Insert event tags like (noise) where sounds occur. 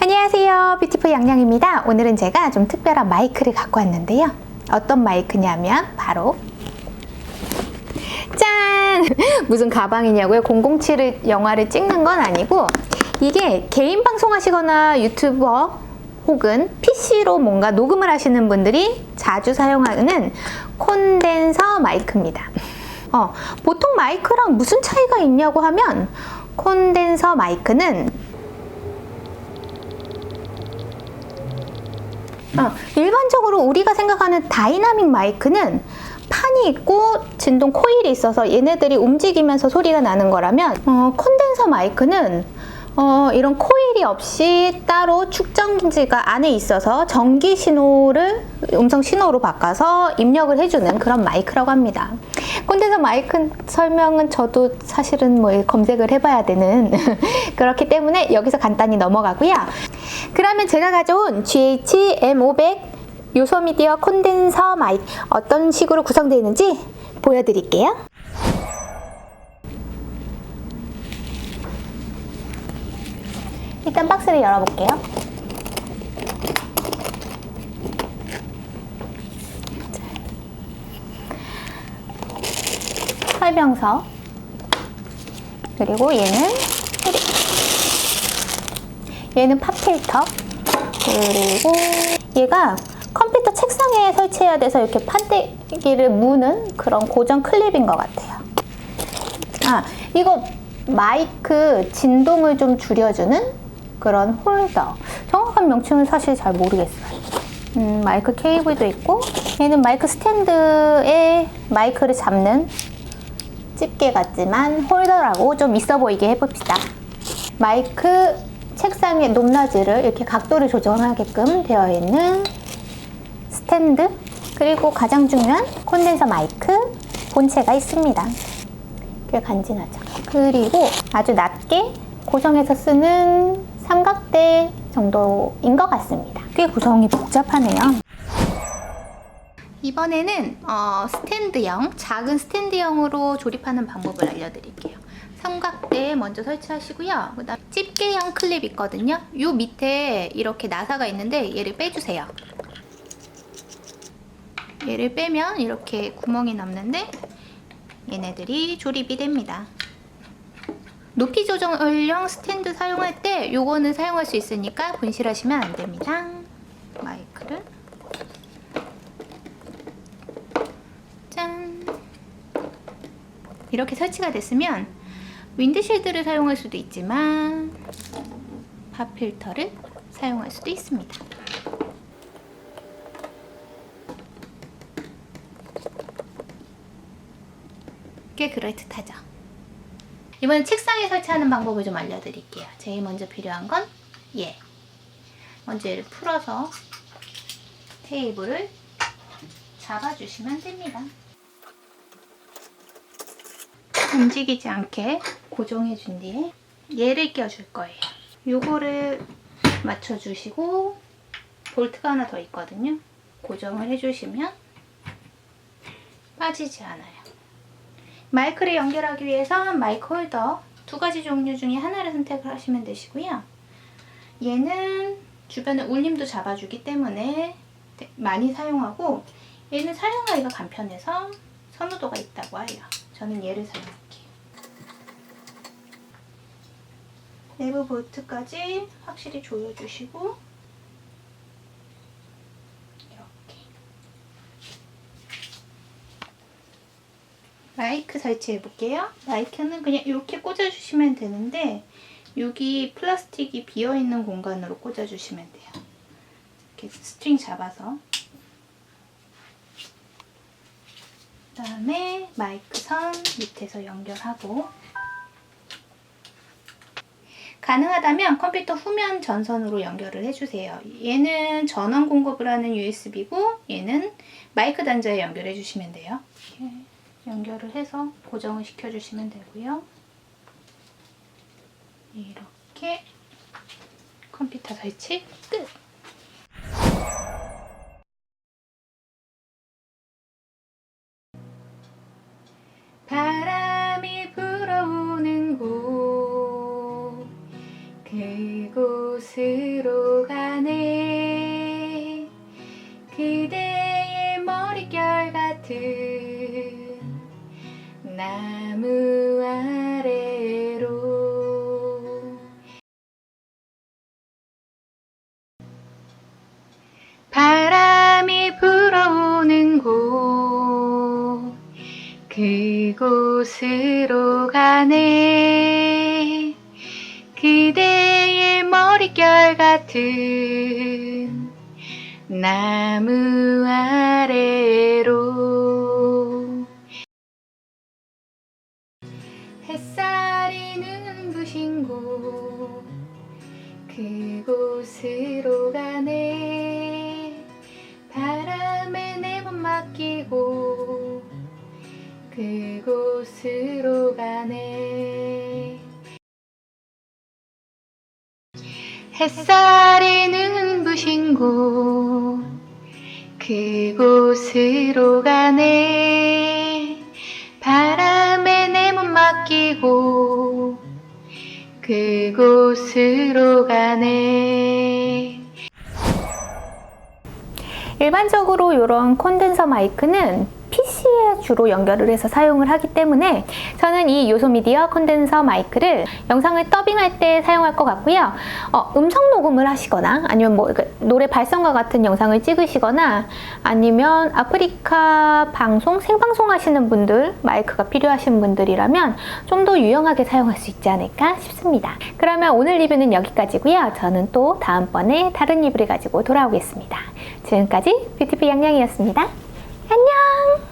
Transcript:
안녕하세요. 뷰티풀 양양입니다. 오늘은 제가 좀 특별한 마이크를 갖고 왔는데요. 어떤 마이크냐면 바로 짠! (laughs) 무슨 가방이냐고요? 007을 영화를 찍는 건 아니고 이게 개인 방송하시거나 유튜버 혹은 PC로 뭔가 녹음을 하시는 분들이 자주 사용하는 콘덴서 마이크입니다. 어, 보통 마이크랑 무슨 차이가 있냐고 하면 콘덴서 마이크는 어, 일반적으로 우리가 생각하는 다이나믹 마이크는 판이 있고 진동 코일이 있어서 얘네들이 움직이면서 소리가 나는 거라면 어, 콘덴서 마이크는 어, 이런 코일이 없이 따로 축전기가 안에 있어서 전기 신호를 음성 신호로 바꿔서 입력을 해주는 그런 마이크라고 합니다. 콘덴서 마이크 설명은 저도 사실은 뭐 검색을 해봐야 되는 (laughs) 그렇기 때문에 여기서 간단히 넘어가고요. 그러면 제가 가져온 GH-M500 요소미디어 콘덴서 마이크 어떤 식으로 구성되어 있는지 보여드릴게요. 일단 박스를 열어볼게요. 설명서 그리고 얘는 얘는 팝 필터 그리고 얘가 컴퓨터 책상에 설치해야 돼서 이렇게 판때기를 무는 그런 고정 클립인 것 같아요. 아, 이거 마이크 진동을 좀 줄여주는 그런 홀더. 정확한 명칭은 사실 잘 모르겠어요. 음, 마이크 케이블도 있고, 얘는 마이크 스탠드에 마이크를 잡는 집게 같지만 홀더라고 좀 있어 보이게 해봅시다. 마이크 책상의 높낮이를 이렇게 각도를 조정하게끔 되어 있는 스탠드 그리고 가장 중요한 콘덴서 마이크 본체가 있습니다. 꽤 간지나죠. 그리고 아주 낮게 고정해서 쓰는 삼각대 정도인 것 같습니다. 꽤 구성이 복잡하네요. 이번에는 어, 스탠드형, 작은 스탠드형으로 조립하는 방법을 알려드릴게요. 삼각대에 먼저 설치하시고요. 그다음 집게형 클립 있거든요. 요 밑에 이렇게 나사가 있는데 얘를 빼주세요. 얘를 빼면 이렇게 구멍이 남는데 얘네들이 조립이 됩니다. 높이 조정형 스탠드 사용할 때 요거는 사용할 수 있으니까 분실하시면 안 됩니다. 마이크를 짠 이렇게 설치가 됐으면 윈드실드를 사용할 수도 있지만 팝 필터를 사용할 수도 있습니다. 꽤 그럴듯하죠. 이번엔 책상에 설치하는 방법을 좀 알려드릴게요. 제일 먼저 필요한 건 얘. 먼저 얘를 풀어서 테이블을 잡아주시면 됩니다. (clears throat) 움직이지 않게 고정해 준 뒤에 얘를 껴줄 거예요. 요거를 맞춰주시고 볼트가 하나 더 있거든요. 고정을 해주시면 빠지지 않아요. 마이크를 연결하기 위해서 마이크 홀더 두 가지 종류 중에 하나를 선택을 하시면 되시고요. 얘는 주변에 울림도 잡아주기 때문에 많이 사용하고 얘는 사용하기가 간편해서 선호도가 있다고 해요. 저는 얘를 사용할게요. 내부 볼트까지 확실히 조여주시고 이렇게 마이크 설치해 볼게요. 마이크는 그냥 이렇게 꽂아주시면 되는데 여기 플라스틱이 비어있는 공간으로 꽂아주시면 돼요. 이렇게 스트링 잡아서 그 다음에 마이크 선 밑에서 연결하고 가능하다면 컴퓨터 후면 전선으로 연결을 해주세요. 얘는 전원 공급을 하는 USB고 얘는 마이크 단자에 연결해 주시면 돼요. 연결을 해서 고정을 시켜주시면 되고요. 이렇게 컴퓨터 설치 끝! 바람이 불어오는 곳 그곳으로 가네 그대의 머릿결 같은 나무 아래로. 바람이 불어오는 곳 그곳으로 가네. 그대의 머릿결 같은 나무 아래 햇살이 눈부신 곳 그곳으로 가네. 바람에 내 몸 맡기고 그곳으로 가네. 일반적으로 이런 콘덴서 마이크는 PC에 주로 연결을 해서 사용을 하기 때문에 저는 이 요소 미디어 콘덴서 마이크를 영상을 더빙할 때 사용할 것 같고요. 어, 음성 녹음을 하시거나 아니면 뭐 노래 발성과 같은 영상을 찍으시거나 아니면 아프리카 방송 생방송 하시는 분들 마이크가 필요하신 분들이라면 좀 더 유용하게 사용할 수 있지 않을까 싶습니다. 그러면 오늘 리뷰는 여기까지고요. 저는 또 다음번에 다른 리뷰를 가지고 돌아오겠습니다. 지금까지 뷰티풀 양양이었습니다. 안녕!